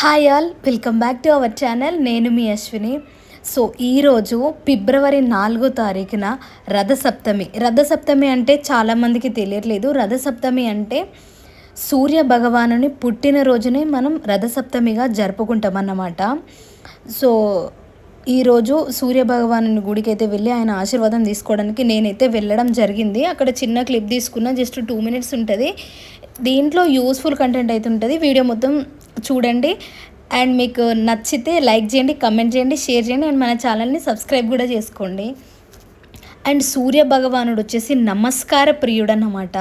Hi all welcome back to our channel. నేను మీ Ashwini. So ఈరోజు ఫిబ్రవరి నాలుగో తారీఖున రథసప్తమి. రథసప్తమి అంటే చాలామందికి తెలియట్లేదు. రథసప్తమి అంటే సూర్య భగవానుని పుట్టినరోజునే మనం రథసప్తమిగా జరుపుకుంటాం అన్నమాట సో ఈరోజు సూర్య భగవాను గుడికి అయితే వెళ్ళి ఆయన ఆశీర్వాదం తీసుకోవడానికి నేనైతే వెళ్ళడం జరిగింది. అక్కడ చిన్న క్లిప్ తీసుకున్న జస్ట్ టూ మినిట్స్ ఉంటుంది. దీంట్లో యూస్ఫుల్ కంటెంట్ అయితే ఉంటుంది. వీడియో మొత్తం చూడండి. అండ్ మీకు నచ్చితే లైక్ చేయండి కమెంట్ చేయండి షేర్ చేయండి. అండ్ మన ఛానల్ని సబ్స్క్రైబ్ కూడా చేసుకోండి. అండ్ సూర్య భగవానుడు వచ్చేసి నమస్కార ప్రియుడు అన్నమాట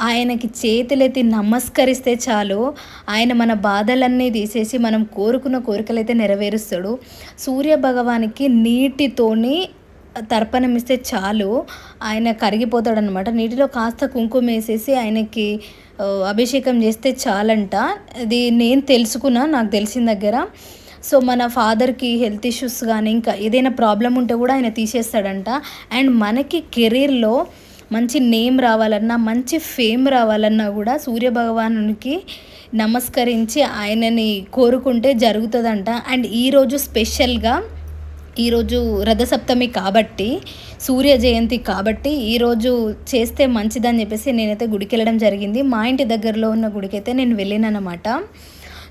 ఆయనకి చేతులెత్తి నమస్కరిస్తే చాలు. ఆయన మన బాధలన్నీ తీసేసి మనం కోరుకున్న కోరికలు అయితే నెరవేరుస్తాడు. సూర్య భగవానికి నీటితోని తర్పణం ఇస్తే చాలు. ఆయన కరిగిపోతాడు అనమాట నీటిలో కాస్త కుంకుమ వేసేసి ఆయనకి అభిషేకం చేస్తే చాలంట. అది నేను తెలుసుకున్నా నాకు తెలిసిన దగ్గర. సో మన ఫాదర్కి హెల్త్ ఇష్యూస్ కానీ ఇంకా ఏదైనా ప్రాబ్లం ఉంటే కూడా ఆయన తీసేస్తాడంట. అండ్ మనకి కెరీర్లో మంచి నేమ్ రావాలన్నా మంచి ఫేమ్ రావాలన్నా కూడా సూర్య భగవానునికి నమస్కరించి ఆయనని కోరుకుంటే జరుగుతుందంట. అండ్ ఈరోజు స్పెషల్గా ఈరోజు రథసప్తమి కాబట్టి సూర్య జయంతి కాబట్టి ఈరోజు చేస్తే మంచిదని చెప్పేసి నేనైతే గుడికి వెళ్ళడం జరిగింది. మా ఇంటి దగ్గరలో ఉన్న గుడికి అయితే నేను వెళ్ళిననమాట.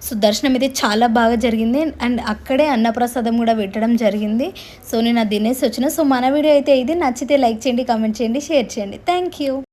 సో దర్శనం అయితే చాలా బాగా జరిగింది. అండ్ అక్కడే అన్నప్రసాదం కూడా పెట్టడం జరిగింది. సో నేను అది తినేసి వచ్చిన. సో మన వీడియో అయితే ఇది. నచ్చితే లైక్ చేయండి కామెంట్ చేయండి షేర్ చేయండి. Thank you.